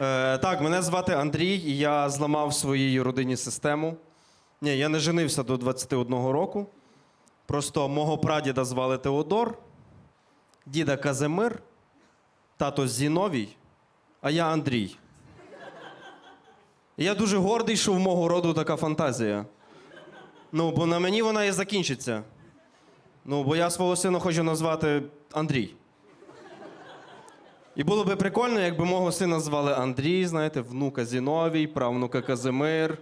Е, так, мене звати Андрій, і я зламав своїй родині систему. Ні, я не женився до 21 року. Просто мого прадіда звали Теодор, діда Казимир, тато Зіновій, а я Андрій. І я дуже гордий, що в мого роду така фантазія. Ну, бо на мені вона і закінчиться. Ну, бо я свого сина хочу назвати Андрій. І було би прикольно, якби мого сина звали Андрій, знаєте, внука Зіновій, правнука Казимир.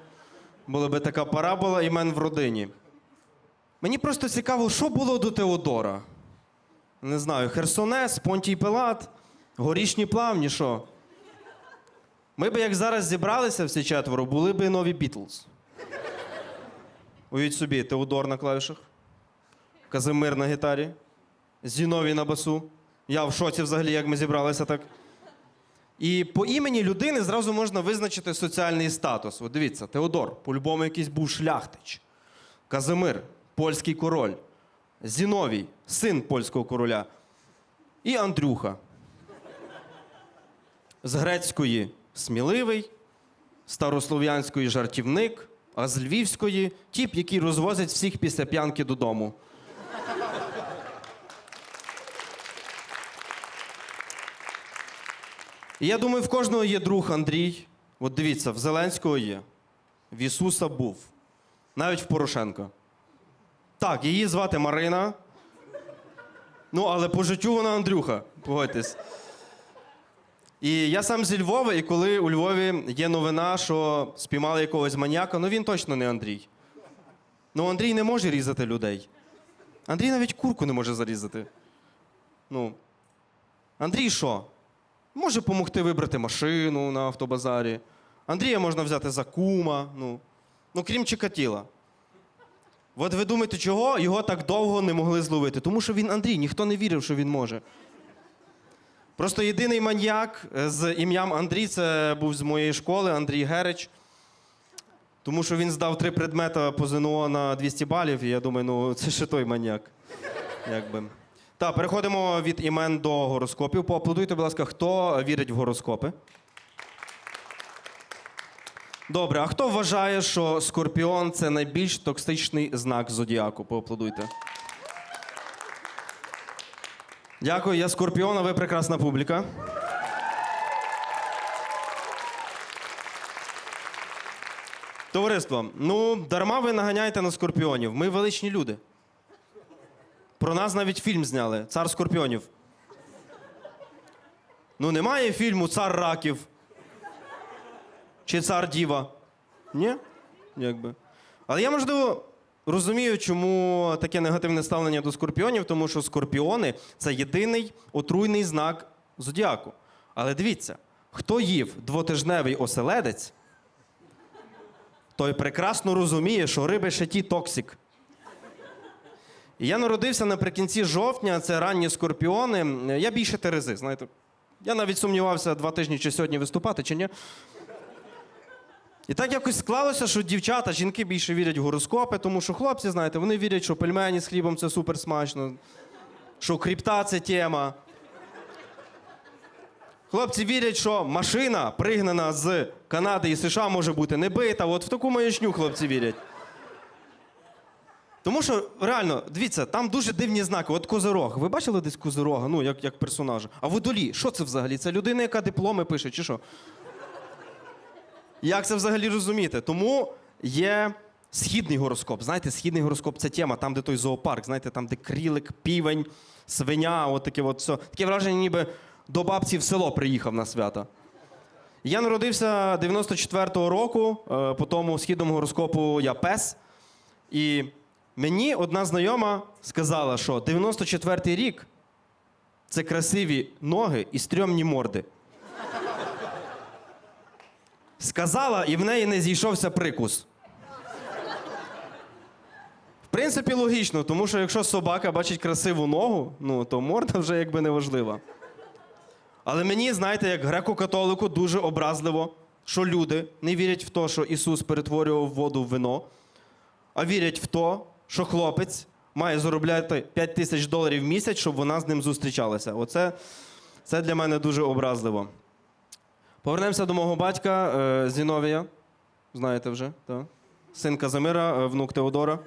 Була би така парабола імен в родині. Мені просто цікаво, що було до Теодора. Не знаю, Херсонес, Понтій Пилат, горішні плавні, що. Ми би як зараз зібралися всі четверо, були би нові Бітлз. Уявіть собі, Теодор на клавішах, Казимир на гітарі, Зіновій на басу. Я в шоці взагалі, як ми зібралися так. І по імені людини зразу можна визначити соціальний статус. От дивіться, Теодор, по-любому якийсь був шляхтич. Казимир, польський король. Зіновій, син польського короля. І Андрюха. З грецької сміливий, старослов'янської жартівник, а з львівської тіп, який розвозить всіх після п'янки додому. І я думаю, в кожного є друг Андрій. От дивіться, в Зеленського є, в Ісуса був, навіть в Порошенка. Так, її звати Марина. Ну, але по життю вона Андрюха, погодьтесь. І я сам зі Львова, і коли у Львові є новина, що спіймали якогось маніяка, ну він точно не Андрій. Ну, Андрій не може різати людей. Андрій навіть курку не може зарізати. Ну. Андрій що? Може допомогти вибрати машину на автобазарі. Андрія можна взяти за кума. Ну, ну крім Чикатіла. От ви думаєте, чого його так довго не могли зловити? Тому що він Андрій, ніхто не вірив, що він може. Просто єдиний маньяк е, з ім'ям Андрій це був з моєї школи Андрій Герич. Тому що він здав три предмета по ЗНО на 200 балів, і я думаю, ну це ще той маньяк. Якби. Так, переходимо від імен до гороскопів. Поаплодуйте, будь ласка, хто вірить в гороскопи? Добре, а хто вважає, що скорпіон це найбільш токсичний знак зодіаку? Поаплодуйте. Дякую, я скорпіон, а ви прекрасна публіка. Товариство, ну дарма ви наганяєте на скорпіонів. Ми величні люди. Про нас навіть фільм зняли Цар скорпіонів. Ну, немає фільму Цар раків. Чи цар діва? Ні? Якби. Але я, можливо, розумію, чому таке негативне ставлення до скорпіонів, тому що скорпіони це єдиний отруйний знак зодіаку. Але дивіться, хто їв двотижневий оселедець, той прекрасно розуміє, що риби ще ті токсик. Я народився наприкінці жовтня, це ранні скорпіони. Я більше Терези, знаєте. Я навіть сумнівався два тижні, чи сьогодні виступати, чи ні. І так якось склалося, що дівчата, жінки більше вірять в гороскопи, тому що хлопці, знаєте, вони вірять, що пельмені з хлібом це супер смачно, що кріпта це тема. Хлопці вірять, що машина, пригнана з Канади і США, може бути не бита. От в таку маячню хлопці вірять. Тому що реально, дивіться, там дуже дивні знаки. От козирог. Ви бачили десь козирога, ну, як, як персонажа? А водолій, що це взагалі? Це людина, яка дипломи пише, чи що? Як це взагалі розуміти? Тому є східний гороскоп. Знаєте, східний гороскоп це тема, там, де той зоопарк, знаєте, там, де крілик, півень, свиня, от таке от все. Таке враження, ніби до бабці в село приїхав на свято. Я народився 94-го року, е, по тому східному гороскопу я пес. І мені одна знайома сказала, що 94-й рік це красиві ноги і стрьомні морди. Сказала, і в неї не зійшовся прикус. В принципі, логічно, тому що якщо собака бачить красиву ногу, ну то морда вже якби не важлива. Але мені, знаєте, як греко-католику, дуже образливо, що люди не вірять в те, що Ісус перетворював воду в вино, а вірять в те, що хлопець має заробляти 5 тисяч доларів в місяць, щоб вона з ним зустрічалася. Оце це для мене дуже образливо. Повернемося до мого батька е, Зіновія. Знаєте вже, так? Син Казимира, е, внук Теодора.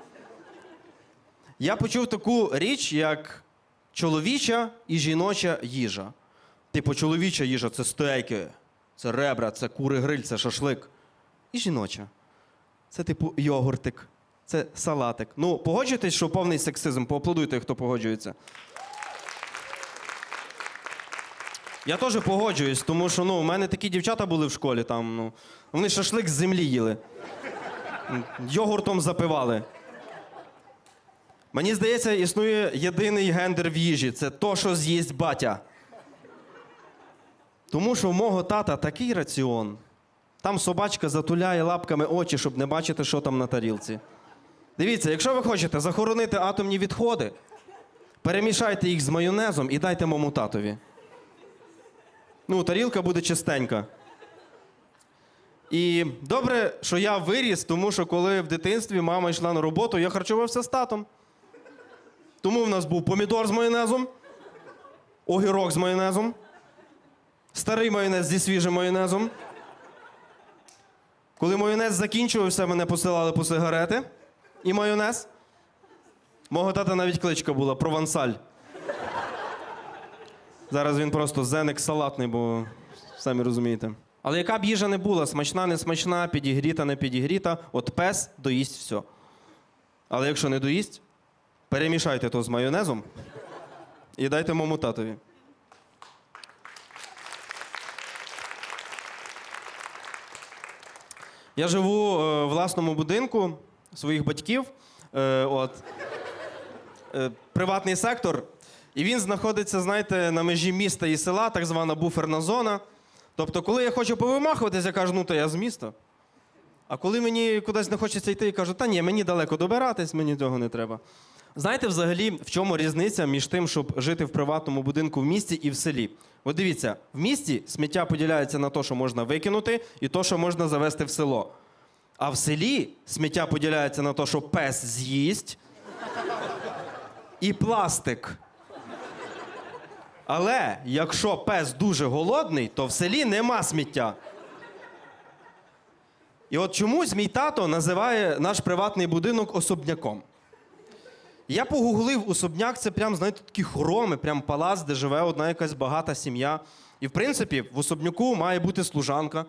Я почув таку річ, як чоловіча і жіноча їжа. Типу, чоловіча їжа це стейки, це ребра, це кури гриль, це шашлик. І жіноча. Це типу йогуртик, це салатик. Ну, погоджуєтесь, що повний сексизм. Поаплодуйте, хто погоджується. Я теж погоджуюсь, тому що ну, у мене такі дівчата були в школі, там, ну, вони шашлик з землі їли. Йогуртом запивали. Мені здається, існує єдиний гендер в їжі це то, що з'їсть батя. Тому що в мого тата такий раціон. Там собачка затуляє лапками очі, щоб не бачити, що там на тарілці. Дивіться, якщо ви хочете захоронити атомні відходи, перемішайте їх з майонезом і дайте моєму татові. Ну, тарілка буде чистенька. І добре, що я виріс, тому що коли в дитинстві мама йшла на роботу, я харчувався з татом. Тому в нас був помідор з майонезом, огірок з майонезом, старий майонез зі свіжим майонезом. Коли майонез закінчувався, мене посилали по сигарети і майонез. Мого тата навіть кличка була провансаль. Зараз він просто зеник салатний, бо самі розумієте. Але яка б їжа не була, смачна, не смачна, підігріта, не підігріта, от пес доїсть все. Але якщо не доїсть, перемішайте то з майонезом і дайте моєму татові. Я живу е, в власному будинку своїх батьків. Е, от. Е, приватний сектор. І він знаходиться, знаєте, на межі міста і села, так звана буферна зона. Тобто, коли я хочу повимахуватися, я кажу, ну то я з міста. А коли мені кудись не хочеться йти, я кажу, та ні, мені далеко добиратись, мені цього не треба. Знаєте, взагалі, в чому різниця між тим, щоб жити в приватному будинку в місті і в селі? От дивіться, в місті сміття поділяється на те, що можна викинути, і те, що можна завести в село. А в селі сміття поділяється на те, що пес з'їсть, і пластик. Але якщо пес дуже голодний, то в селі нема сміття. І от чомусь мій тато називає наш приватний будинок особняком. Я погуглив особняк, це прям, знаєте, такі хороми, прям палац, де живе одна якась багата сім'я. І в принципі, в особняку має бути служанка.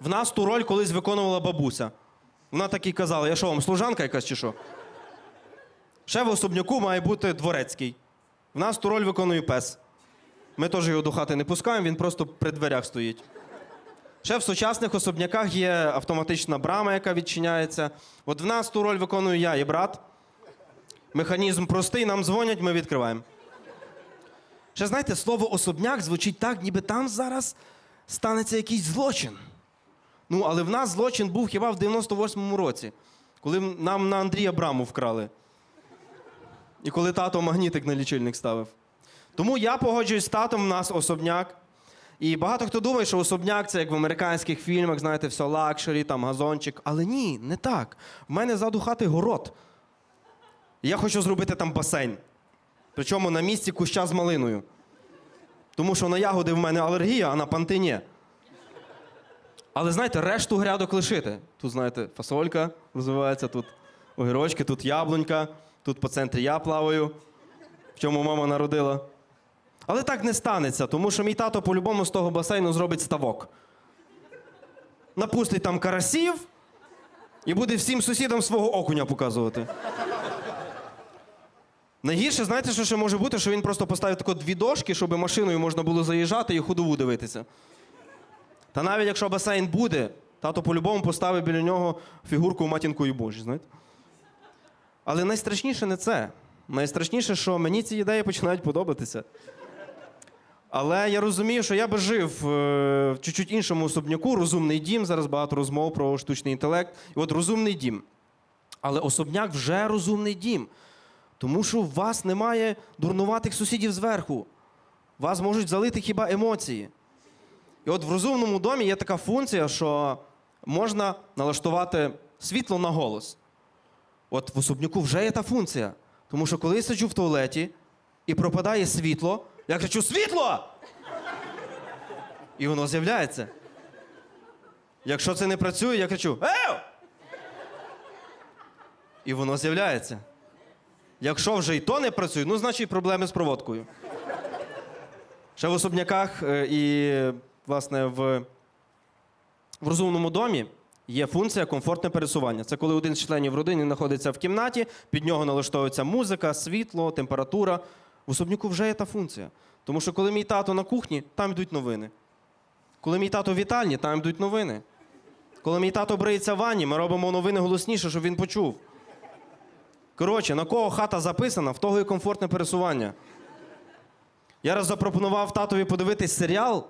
В нас ту роль колись виконувала бабуся. Вона так і казала: я що вам, служанка якась чи що? Ще в особняку має бути дворецький. В нас ту роль виконує пес. Ми теж його до хати не пускаємо, він просто при дверях стоїть. Ще в сучасних особняках є автоматична брама, яка відчиняється. От в нас ту роль виконую я і брат. Механізм простий, нам дзвонять, ми відкриваємо. Ще знаєте, слово особняк звучить так, ніби там зараз станеться якийсь злочин. Ну, але в нас злочин був хіба в 98-му році, коли нам на Андрія браму вкрали. І коли тато магнітик на лічильник ставив. Тому я погоджуюсь з татом, в нас особняк. І багато хто думає, що особняк це як в американських фільмах, знаєте, все лакшері, там газончик. Але ні, не так. В мене ззаду хати город. Я хочу зробити там басейн. Причому на місці куща з малиною. Тому що на ягоди в мене алергія, а на панти ні. Але знаєте, решту грядок лишити. Тут, знаєте, фасолька розвивається, тут огірочки, тут яблунька, тут по центрі я плаваю, в чому мама народила. Але так не станеться, тому що мій тато по-любому з того басейну зробить ставок. Напустить там карасів і буде всім сусідам свого окуня показувати. Найгірше, знаєте, що ще може бути, що він просто поставив тако дві дошки, щоб машиною можна було заїжджати і ходову дивитися. Та навіть якщо басейн буде, тато по-любому поставить біля нього фігурку матінкою Божі, знаєте? Але найстрашніше не це. Найстрашніше, що мені ці ідеї починають подобатися. Але я розумію, що я би жив е, в чуть-чуть іншому особняку, розумний дім. Зараз багато розмов про штучний інтелект. І от розумний дім. Але особняк вже розумний дім. Тому що у вас немає дурнуватих сусідів зверху. Вас можуть залити хіба емоції. І от в розумному домі є така функція, що можна налаштувати світло на голос. От в особняку вже є та функція. Тому що коли я сиджу в туалеті і пропадає світло, я кричу: світло! І воно з'являється. Якщо це не працює, я кричу: Еу! І воно з'являється. Якщо вже і то не працює, ну значить проблеми з проводкою. Ще в особняках е, і, власне, в, в розумному домі є функція комфортне пересування. Це коли один з членів родини знаходиться в кімнаті, під нього налаштовується музика, світло, температура. В особняку вже є та функція. Тому що коли мій тато на кухні, там йдуть новини. Коли мій тато в вітальні, там йдуть новини. Коли мій тато бриється в ванні, ми робимо новини голосніше, щоб він почув. Коротше, на кого хата записана, в того і комфортне пересування. Я раз запропонував татові подивитись серіал,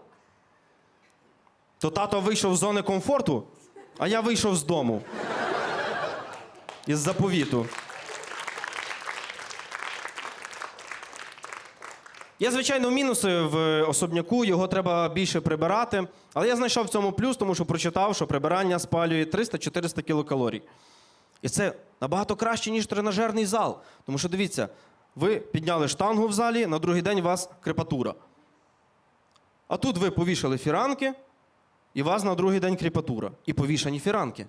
то тато вийшов з зони комфорту, а я вийшов з дому. Із заповіту. Є, звичайно, мінуси в особняку, його треба більше прибирати. Але я знайшов в цьому плюс, тому що прочитав, що прибирання спалює 300-400 кілокалорій. І це набагато краще, ніж тренажерний зал. Тому що дивіться, ви підняли штангу в залі, на другий день у вас крепатура. А тут ви повішали фіранки, і вас на другий день крепатура. І повішані фіранки.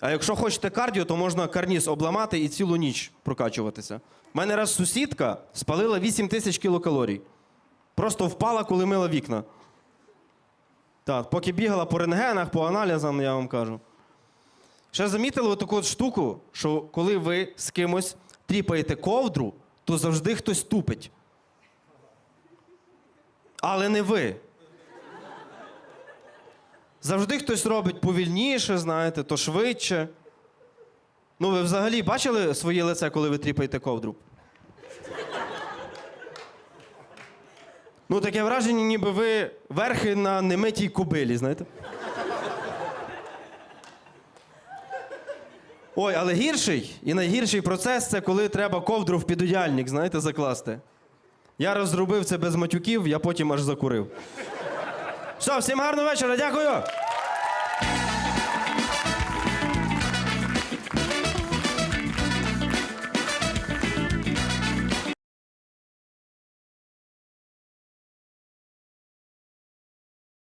А якщо хочете кардіо, то можна карніз обламати і цілу ніч прокачуватися. У мене раз сусідка спалила 8 тисяч кілокалорій. Просто впала, коли мила вікна. Так, поки бігала по рентгенах, по аналізам, я вам кажу. Ще замітили таку от штуку, що коли ви з кимось тріпаєте ковдру, то завжди хтось тупить. Але не ви. Завжди хтось робить повільніше, знаєте, то швидше. Ну, ви взагалі бачили своє лице, коли ви тріпаєте ковдру? Ну, таке враження, ніби ви верхи на немитій кобилі, знаєте? Ой, але гірший і найгірший процес це коли треба ковдру в підодяльник, знаєте, закласти. Я розробив це без матюків, я потім аж закурив. Все, всім гарного вечора, дякую!